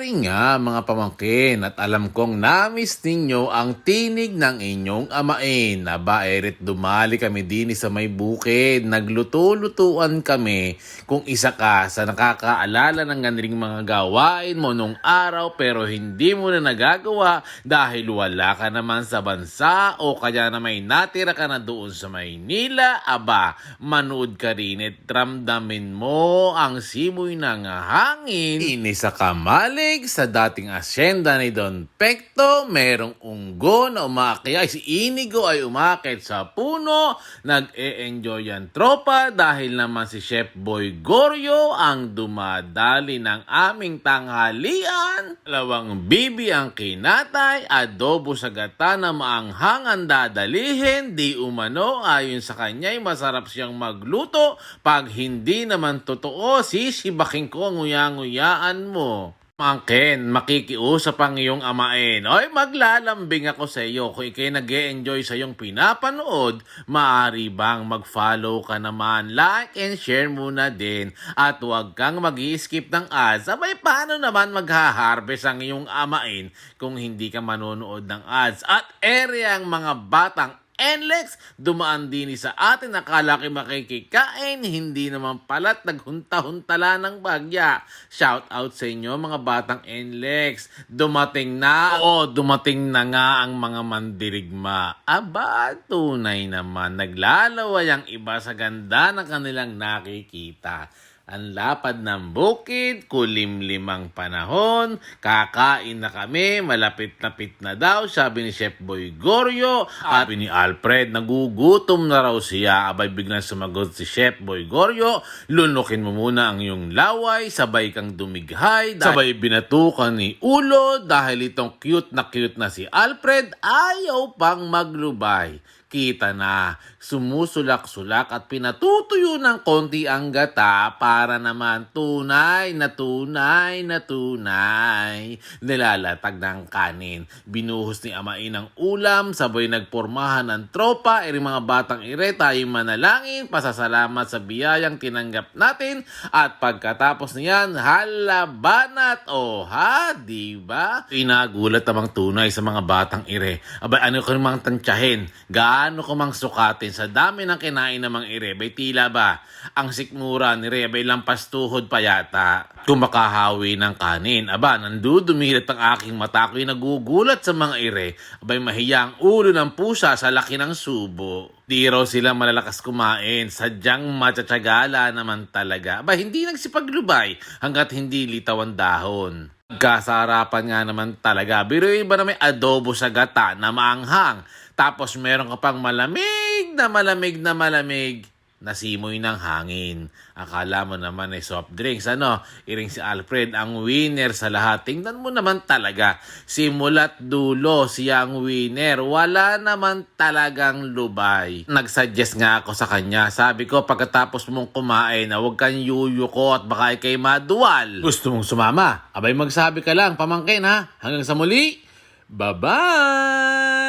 Sharing nga mga pamangkin at alam kong namiss ninyo ang tinig ng inyong amain. Aba, erit dumali kami din sa may bukid. Nagluto-lutuan kami kung isa ka sa nakakaalala ng ganiling mga gawain mo nung araw pero hindi mo na nagagawa dahil wala ka naman sa bansa o kaya na may natira ka na doon sa Maynila. Aba, manood ka rin at ramdamin mo ang simoy ng hangin. Inisa kamalig sa dating asyenda ni Don Pecto, merong unggo na umakyat. Si Inigo ay umakit sa puno. Nag-e-enjoy ang tropa dahil naman si Chef Boy Goryo ang dumadali ng aming tanghalian. Dalawang bibi ang kinatay, adobo sa gata na maanghang ang dadalihin. Di umano, ayon sa kanya ay masarap siyang magluto. Pag hindi naman totoo, sisibaking ko ang nguyang-nguyaan mo. Mangken, makikiusap ang iyong amain. Oy, maglalambing ako sa iyo. Kung ikay nag enjoy sa iyong pinapanood, maaari bang mag-follow ka naman, like and share muna din. At huwag kang mag skip ng ads. Abay, paano naman magha-harvest ang iyong amain kung hindi ka manonood ng ads? At area ang mga batang NLEX, dumaan din sa atin, nakala ko makikikain, hindi naman pala't naghunta-huntala ng bagya. Shout out sa inyo mga batang NLEX. Dumating na, oo, dumating na nga ang mga mandirigma. Aba, tunay naman, naglalaway ang iba sa ganda ng kanilang nakikita. Ang lapad ng bukid, kulimlimang panahon, kakain na kami, malapit-lapit na daw, sabi ni Chef Boy Goryo. At sabi ni Alfred, nagugutom na raw siya. Abay biglang sumagot si Chef Boy Goryo, lunukin mo muna ang iyong laway, sabay kang dumighay, sabay binatukan ni Ulo dahil itong cute na cute na si Alfred, ayaw pang maglubay. Kita na, sumusulak-sulak at pinatutuyo ng konti ang gata para naman tunay na tunay na tunay. Nilalatag ng kanin. Binuhos ni Amain ang ulam, sabay nagpormahan ng tropa, eri mga batang ire tayo manalangin, pasasalamat sa biyayang tinanggap natin at pagkatapos niyan, halabanat o ha, di ba? Inagulat namang tunay sa mga batang ire. Abay, ano ko namang tansyahin? Gaano ko mang sukatin sa dami ng kinain ng mga ire? Bay, tila ba? Ang sikmura ni Rebay lampas tuhod pa yata. Kumakahawi ng kanin. Aba, nandudumilit ang aking mata ko'y nagugulat sa mga ire. Abay, mahiya ang ulo ng pusa sa laki ng subo. Di raw sila malalakas kumain. Sadyang matyatsagala naman talaga. Aba, hindi nagsipaglubay hanggat hindi litaw ang dahon. Kasarapan nga naman talaga. Biruin ba na may adobo sa gata na maanghang? Tapos meron ka pang malamig na malamig na malamig na simoy ng hangin. Akala mo naman ay soft drinks. Ano? Iring si Alfred ang winner sa lahat. Tingnan mo naman talaga. Simulat dulo siya ang winner. Wala naman talagang lubay. Nagsuggest nga ako sa kanya. Sabi ko pagkatapos mong kumain huwag kang yuyuko at baka ikay maduwal. Gusto mong sumama? Abay magsabi ka lang. Pamangkin ha. Hanggang sa muli. Bye-bye!